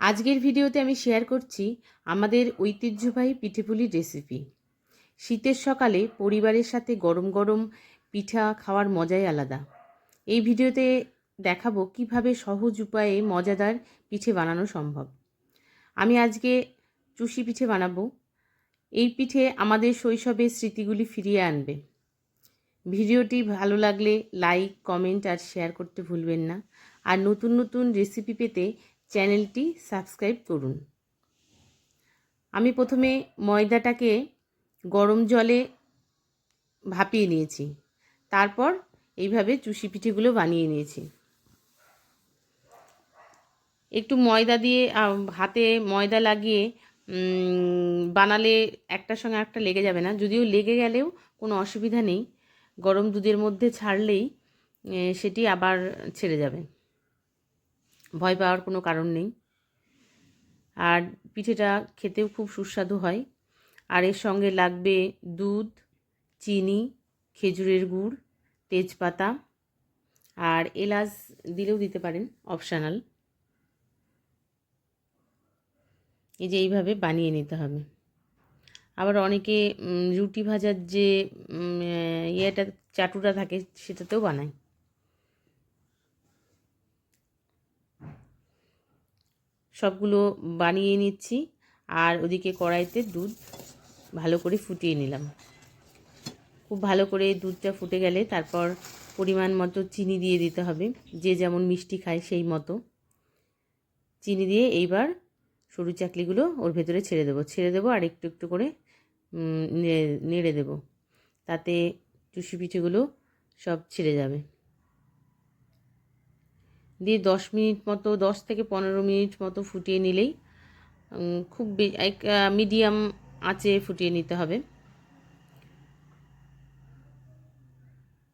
আজকের ভিডিওতে আমি শেয়ার করছি আমাদের ঐতিহ্যবাহী পিঠেপুলির রেসিপি শীতের সকালে পরিবারের সাথে গরম গরম পিঠা খাওয়ার মজাই আলাদা। এই ভিডিওতে দেখাবো কীভাবে সহজ উপায়ে মজাদার পিঠে বানানো সম্ভব। আমি আজকে চুষি পিঠে বানাবো। এই পিঠে আমাদের শৈশবের স্মৃতিগুলি ফিরিয়ে আনবে। ভিডিওটি ভালো লাগলে লাইক কমেন্ট আর শেয়ার করতে ভুলবেন না। আর নতুন নতুন রেসিপি পেতে চ্যানেলটি সাবস্ক্রাইব করুন। আমি প্রথমে ময়দাটাকে গরম জলে ভাপিয়ে নিয়েছি। তারপর এইভাবে চুষি পিঠেগুলো বানিয়ে নিয়েছি। একটু ময়দা দিয়ে হাতে ময়দা লাগিয়ে বানালে একটার সঙ্গে একটা লেগে যাবে না। যদিও লেগে গেলেও কোনো অসুবিধা নেই। গরম দুধের মধ্যে ছাড়লেই সেটি আবার ছেড়ে যাবে। ভয় পাওয়ার কোনো কারণ নেই। আর পিঠেটা খেতেও খুব সুস্বাদু হয়। আর এর সঙ্গে লাগবে দুধ, চিনি, খেজুরের গুড়, তেজপাতা আর এলাচ দিলেও দিতে পারেন, অপশানাল। এই যে এইভাবে বানিয়ে নিতে হবে। আবার অনেকে রুটি ভাজার যে ইয়েটা, চাটুটা থাকে, সেটাতেও বানায়। সবগুলো বানিয়ে নিচ্ছি। আর ওদিকে কড়াইতে দুধ ভালো করে ফুটিয়ে নিলাম। খুব ভালো করে দুধটা ফুটে গেলে তারপর পরিমাণ মতো চিনি দিয়ে দিতে হবে। যে যেমন মিষ্টি খায় সেই মতো। চিনি দিয়ে এইবার সরু চাকলিগুলো ওর ভেতরে ছেড়ে দেবো। ছেড়ে দেবো আর একটু একটু করে নেড়ে দেবো। তাতে চুষি পিঠেগুলো সব ছেড়ে যাবে। দিয়ে দশ মিনিট মতো, দশ থেকে পনেরো মিনিট মতো ফুটিয়ে নিলেই খুব মিডিয়াম আঁচে ফুটিয়ে নিতে হবে।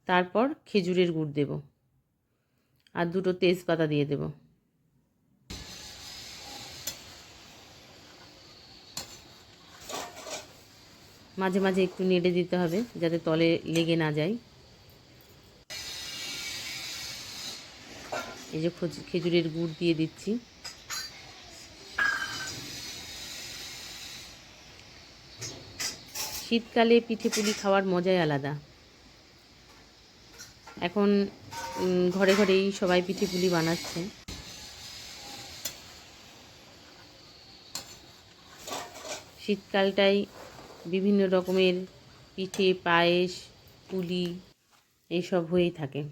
তারপর খেজুরের গুড় দেব আর দুটো তেজপাতা দিয়ে দেব। মাঝে মাঝে একটু নেড়ে দিতে হবে যাতে তলে লেগে না যায়। এই যে খেজুরের গুড় দিয়ে দিচ্ছি। শীতকালে পিঠে পুলি খাওয়ার মজাই আলাদা। এখন ঘরে ঘরেই সবাই পিঠে পুলি বানাচ্ছে। শীতকালটাই বিভিন্ন রকমের পিঠে, পায়েস, পুলি, এইসব হয়েই থাকে।